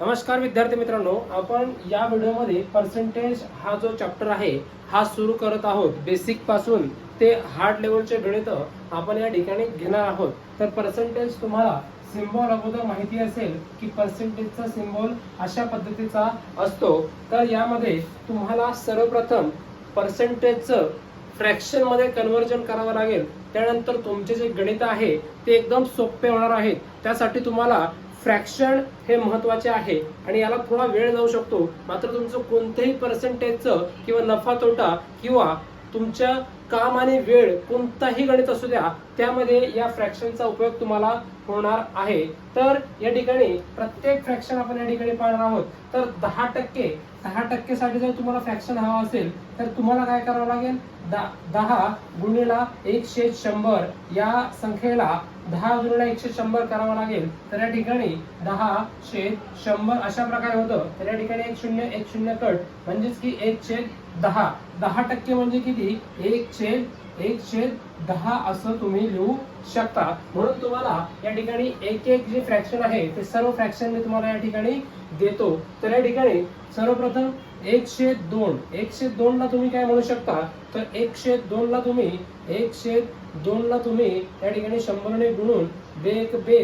नमस्कार विद्यार्थी मित्रांनो आपण या व्हिडिओमध्ये पर्सेंटेज हा जो चॅप्टर आहे हा सुरू करत आहोत. बेसिकपासून ते हार्ड लेवलचे गणित आपण या ठिकाणी घेणार आहोत. तर पर्सेंटेज तुम्हाला सिम्बॉल अगोदर माहिती असेल की पर्सेंटेजचा सिम्बॉल अशा पद्धतीचा असतो. तर यामध्ये तुम्हाला सर्वप्रथम पर्सेंटेजचं फ्रॅक्शनमध्ये कन्व्हर्जन करावं लागेल. त्यानंतर तुमचे जे गणित आहे ते एकदम सोपे होणार आहेत. त्यासाठी तुम्हाला फ्रॅक्शन हे महत्त्वाचे आहे. आणि याला थोडा वेळ जाऊ शकतो. मात्र तुमचं कोणत्याही पर्सेंटेजचं किंवा नफा तोटा किंवा तुमच्या काम आणि वेळ कोणताही गणित असू द्या त्यामध्ये या फ्रॅक्शनचा उपयोग तुम्हाला होणार आहे. तर या ठिकाणी प्रत्येक फ्रॅक्शन आपण या ठिकाणी पाहणार आहोत. तर दहा टक्के दहा टक्केसाठी जर तुम्हाला फ्रॅक्शन हवा असेल तर तुम्हाला काय करावं लागेल? दा- दहा गुणिला एकशे शंभर या संख्येला दहा गुणिला एकशे शंभर करावं लागेल. तर या ठिकाणी दहा शेत शंभर अशा प्रकारे होतं. तर या ठिकाणी एक शून्य एक शून्य कट. म्हणजेच की एक छेद दहा. दहा टक्के म्हणजे किती? एक छेद एक छेद दहा असं तुम्ही लिहू शकता. म्हणून तुम्हाला या ठिकाणी एक एक जे फ्रॅक्शन आहे ते सर्व फ्रॅक्शन मी तुम्हाला या ठिकाणी देतो. तर या ठिकाणी सर्वप्रथम एकशे दोन. एकशे दोन ला तुम्ही काय म्हणू शकता? तर एकशे दोन ला तुम्ही एकशे दोन ला तुम्ही या ठिकाणी शंभरने गुणून बे एक बे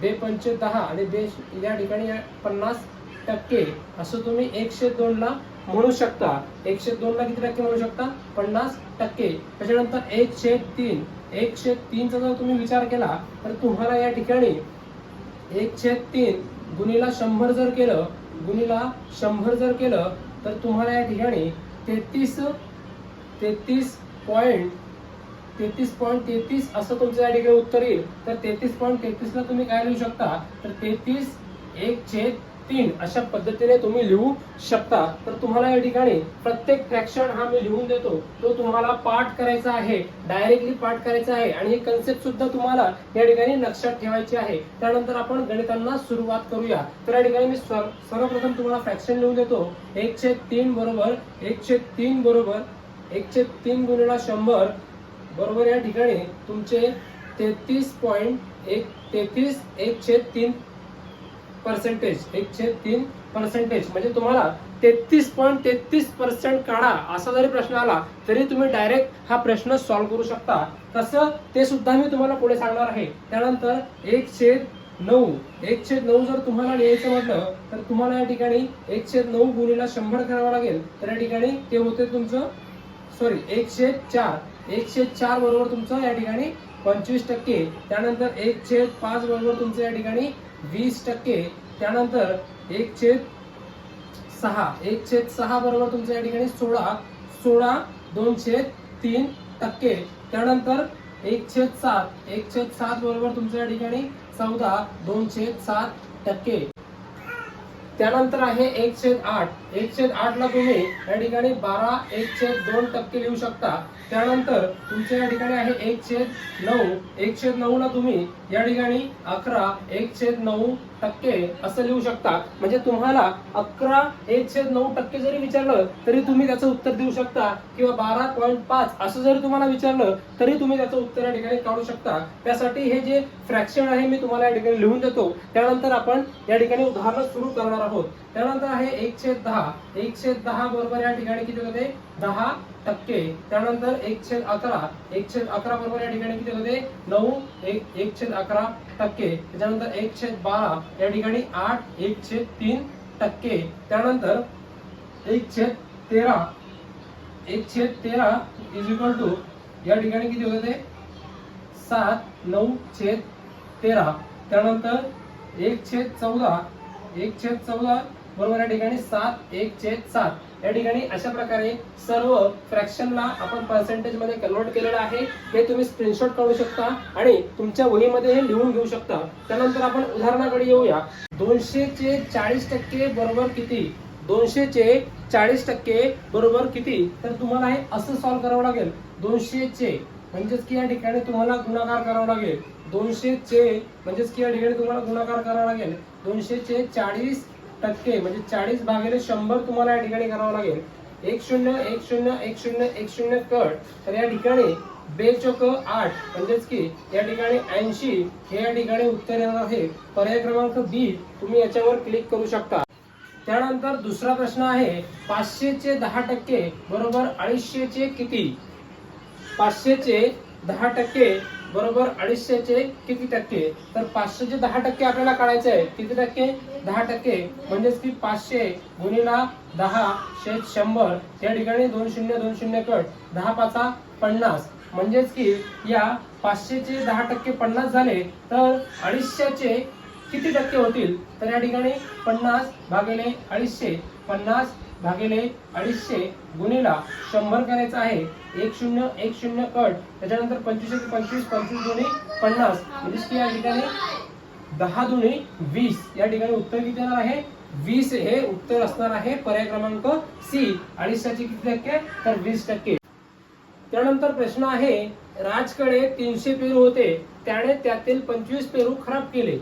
बे पंचे दहा आणि बे या ठिकाणी पन्नास टक्के असं तुम्ही एकशे दोन ला म्हणू शकता. एकशे दोन ला किती टक्के म्हणू शकता? पन्नास टक्के. त्याच्यानंतर एकशे तीन. एकशे तीनचा जर तुम्ही विचार केला तर तुम्हाला या ठिकाणी एकशे तीन गुणीला शंभर जर केलं गुणीला शंभर जर केलं तर तुम्हाला या ठिकाणी तेहतीस तेहतीस पॉईंट तेहतीस पॉईंट तेहतीस असं तुमचं या ठिकाणी उत्तर येईल. तर तेहतीस पॉईंट तेहतीसला तुम्ही काय लिहू शकता? तर तेहतीस एक छेद तीन अशा पद्धतीने तुम्ही लिहू शकता. तर तुम्हाला या ठिकाणी प्रत्येक फ्रॅक्शन हा मी लिहून देतो. तो तुम्हाला पाठ करायचा आहे डायरेक्टली पाठ करायचा आहे. आणि ही कन्सेप्ट सुद्धा तुम्हाला या ठिकाणी लक्षात ठेवायची आहे. त्यानंतर आपण गणितांना सुरुवात करूया. तर या ठिकाणी मी सर्व- सर्वप्रथम तुम्हाला फ्रॅक्शन लिहून देतो. एकशे तीन बरोबर एकशे तीन बरोबर एकशे तीन गुणिला शंभर बरोबर या ठिकाणी तुमचे तेहतीस पॉईंट एक तेहतीस एक छेद तीन. पर्सेंटेज एक छेद तीन पर्सेंटेज म्हणजे तुम्हाला तेहतीस पॉईंट तेहतीस पर्सेंट काढा असा जरी प्रश्न आला तरी तुम्ही डायरेक्ट हा प्रश्न सॉल्व्ह करू शकता. तसं ते सुद्धा मी तुम्हाला पुढे सांगणार आहे. त्यानंतर एक छेद नऊ. एक छेद नऊ जर तुम्हाला लिहायचं म्हटलं तर तुम्हाला या ठिकाणी एक छेद नऊ गुणीला शंभर करावं लागेल. तर या ठिकाणी ते होते तुमचं सॉरी एकशे चार. एकशे चार बरोबर तुमचं या ठिकाणी पंचवीस टक्के. त्यानंतर एक छेद पाच बरोबर तुमचं या ठिकाणी वीस टक्के. त्यानंतर एक छेद सहा. एक छेद सहा बरोबर तुमचं या ठिकाणी सोळा. सोळा दोन छेद तीन टक्के. त्यानंतर एक छेद सात. एक छेद सात बरोबर तुमच्या या ठिकाणी चौदा. दोन छेद सात टक्के. त्यानंतर आहे एक छेद आठ. एक छेद आठ ला तुम्ही या ठिकाणी बारा एक छेद दोन टक्के लिहू शकता. त्यानंतर तुमच्या या ठिकाणी आहे एक छेद नऊ. एक छेद नऊ ला तुम्ही या ठिकाणी अकरा एक छेद नऊ टक्के असं लिहू शकता. म्हणजे तुम्हाला अकरा एक छेद नऊ टक्के जरी विचारलं तरी तुम्ही त्याचं उत्तर देऊ शकता. किंवा बारा पॉईंट पाच असं जरी तुम्हाला विचारलं तरी तुम्ही त्याचं उत्तर या ठिकाणी काढू शकता. त्यासाठी हे जे फ्रॅक्शन आहे मी तुम्हाला या ठिकाणी लिहून देतो. त्यानंतर आपण या ठिकाणी उदाहरण सुरू करणार आहोत. त्यानंतर आहे एक छेद दहा. एक छेद दहा बरोबर या ठिकाणी किती होते? दहा टक्के. त्यानंतर एक छेद अकरा. एक छेद अकरा बरोबर या ठिकाणी किती होते? नऊ. एक एक छेद अकरा टक्के. त्याच्यानंतर एक छेद बारा. या ठिकाणी आठ एक छेद तीन टक्के. त्यानंतर एक छेद तेरा. एक छेद तेरा इज इक्वल टू या ठिकाणी किती होते? सात नऊ छेद तेरा. त्यानंतर एक छेद चौदा. एक छेद चौदा बरोबर या ठिकाणी सात एक छेद सात. या ठिकाणी अशा प्रकारे सर्व फ्रॅक्शनला आपण पर्सेंटेजमध्ये कन्वर्ट केलेलं आहे. हे तुम्ही स्क्रीनशॉट काढू शकता आणि तुमच्या वहीमध्ये हे लिहून घेऊ शकता. त्यानंतर आपण उदाहरणाकडे येऊया. दोनशे चे चाळीस टक्के बरोबर किती? दोनशे चे चाळीस टक्के बरोबर किती? तर तुम्हाला हे असं सॉल्व्ह करावं लागेल. दोनशे चे म्हणजेच की या ठिकाणी तुम्हाला गुणाकार करावा लागेल. दोनशे चे म्हणजेच की या ठिकाणी तुम्हाला गुणाकार करावा लागेल. दोनशे चे चाळीस टक्के म्हणजे चाळीस भागिले शंभर तुम्हाला या ठिकाणी करावं लागेल. एक शून्य एक शून्य एक शून्य एक शून्य कट. तर या ठिकाणी बेचक आठ म्हणजेच की या ठिकाणी ऐंशी हे या ठिकाणी उत्तर येणार आहे. पर्याय क्रमांक बी तुम्ही याच्यावर क्लिक करू शकता. त्यानंतर दुसरा प्रश्न आहे पाचशेचे दहा टक्के बरोबर अडीचशेचे किती? पाचशेचे दहा टक्के बरोबर अडीचशेचे किती टक्के? तर पाचशेचे दहा टक्के आपल्याला काढायचे आहे किती टक्के? दहा टक्के. म्हणजेच की पाचशे गुणिला दहा शेत शंभर. या ठिकाणी दोन शून्य दोन शून्य कट. दहा पाचा पन्नास. म्हणजेच की या पाचशेचे दहा टक्के पन्नास झाले तर अडीचशेचे किती टक्के होतील? तर या ठिकाणी पन्नास भागिले अडीचशे. पन्नास भागिले अडीचशे गुणिला शंभर करायचा आहे. एक शून्य एक शून्य कट. त्याच्यानंतर पंचवीस पंचवीस पंचवीस दोन्ही पन्नास. म्हणजेच की या ठिकाणी? दहा दोन्ही वीस. या ठिकाणी उत्तर किती येणार आहे? वीस हे उत्तर असणार आहे पर्याय क्रमांक सी. अडीचशेचे किती टक्के? तर वीस टक्के. त्यानंतर प्रश्न आहे राजकडे तीनशे पेरू होते. त्याने त्यातील पंचवीस पेरू खराब केले.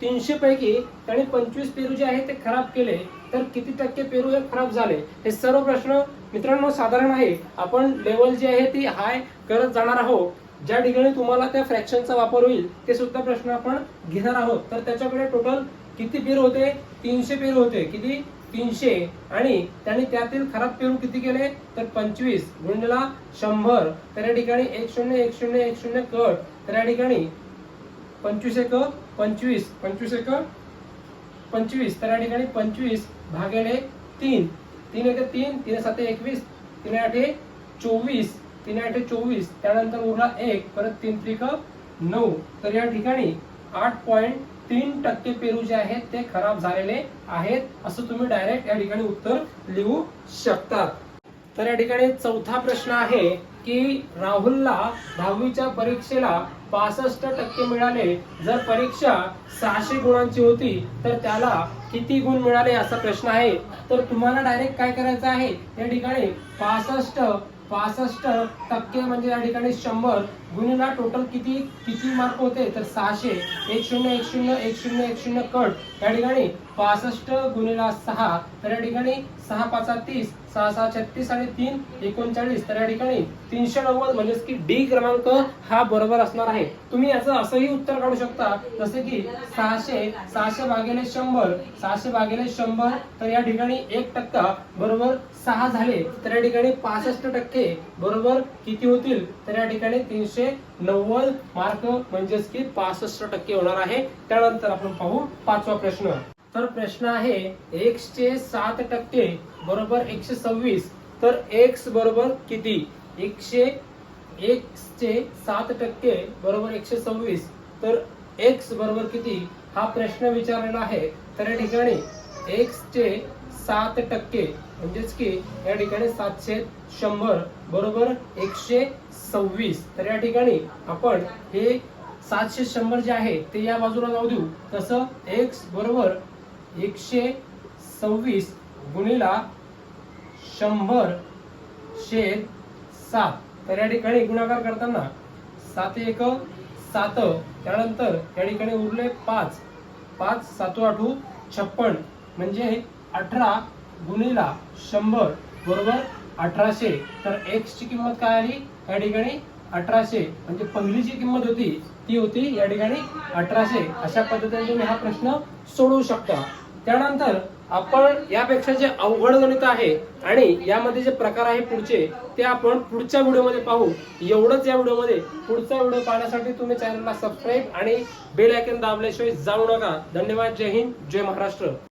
तीनशे पैकी त्याने पंचवीस पेरू जे आहे ते खराब केले. तर किती टक्के पेरू हे खराब झाले? हे सर्व प्रश्न मित्रांनो साधारण आहे. आपण लेवल जी आहे ती हाय करत जाणार आहोत. ज्या ठिकाणी तुम्हाला त्या फ्रॅक्शनचा वापर होईल ते सुद्धा प्रश्न आपण घेणार आहोत. तर त्याच्याकडे टोटल किती पेरू होते? तीनशे पेरू होते. किती? तीनशे. आणि त्यांनी त्यातील खराब पेरू किती केले? तर पंचवीस. गुणला शंभर. तर या ठिकाणी एक शून्य एक शून्य एक शून्य कट. तर या ठिकाणी पंचवीस एक पंचवीस. पंचवीस एक पंचवीस. तर या ठिकाणी पंचवीस भागिले तीन. तीन एक तीन. तीन सात एकवीस. तीन आठ चोवीस. तीन आठ चोवीस. त्यानंतर उरला एक. परत तीन त्रिक नऊ. तर या ठिकाणी आठ पॉईंट तीन टक्के पेरू जे आहेत ते खराब झालेले आहेत. असं तुम्ही डायरेक्ट या ठिकाणी उत्तर लिहू शकतात तर या ठिकाणी चौथा प्रश्न आहे की राहुलला दहावीच्या परीक्षेला पासष्ट टक्के मिळाले. जर परीक्षा सहाशे गुणांची होती तर त्याला किती गुण मिळाले असा प्रश्न आहे. तर तुम्हाला डायरेक्ट काय करायचं आहे? या ठिकाणी पासष्ट पासष्ट टक्के म्हणजे या ठिकाणी शंभर. गुन्हेला टोटल किती किती मार्क होते? तर सहाशे. एक शून्य एक शून्य एक शून्य एक शून्य कट. या ठिकाणी पासष्ट गुन्हेला सहा. तर या ठिकाणी सहा पाचा तीस. सहा सहा छत्तीस आणि तीन एकोणचाळीस. तर या ठिकाणी तीनशे नव्वद म्हणजेच की डी क्रमांक हा बरोबर असणार आहे. तुम्ही याचं असंही उत्तर काढू शकता. जसे की सहाशे सहाशे भागिले शंभर सहाशे भागिले शंभर. तर या ठिकाणी एक टक्का बरोबर सहा झाले. तर या ठिकाणी पासष्ट टक्के बरोबर किती होतील? तर या ठिकाणी तीनशे नव्वद मार्क म्हणजेच की पासष्ट टक्के होणार आहे. त्यानंतर आपण पाहू पाचवा प्रश्न. तर प्रश्न आहे एक्सचे सात टक्के बरोबर एकशे सव्वीस तर एक्स बरोबर किती? एकशे एक्सचे सात टक्के बरोबर एकशे सव्वीस तर एक्स बरोबर किती? हा प्रश्न विचारलेला आहे. तर या ठिकाणी एक्सचे सात टक्के. म्हणजेच की या ठिकाणी सातशे शंभर बरोबर एकशे सव्वीस. तर या ठिकाणी आपण हे सातशे शंभर जे आहे ते या बाजूला जाऊ देऊ. तसं एक्स बरोबर एकशे सव्वीस गुणिला शंभर शे सात. तर या ठिकाणी गुणाकार करताना सात एक सात. त्यानंतर या ठिकाणी उरले पाच. पाच सातू आठू छप्पन. म्हणजे अठरा गुणिला शंभर बरोबर अठराशे. तर एक्स ची किंमत काय आली? या ठिकाणी अठराशे. म्हणजे पहिलीची किंमत होती ती होती या ठिकाणी अठराशे. अशा पद्धतीने तुम्ही हा प्रश्न सोडवू शकता. त्यानंतर आपण यापेक्षा जे अवघड गणित आहे आणि यामध्ये जे प्रकार आहे पुढचे ते आपण पुढच्या व्हिडिओमध्ये पाहू. एवढंच या व्हिडिओमध्ये. पुढचा व्हिडिओ पाहण्यासाठी तुम्ही चॅनलला सबस्क्राईब आणि बेल आयकन दाबल्याशिवाय जाऊ नका. धन्यवाद. जय हिंद. जय महाराष्ट्र.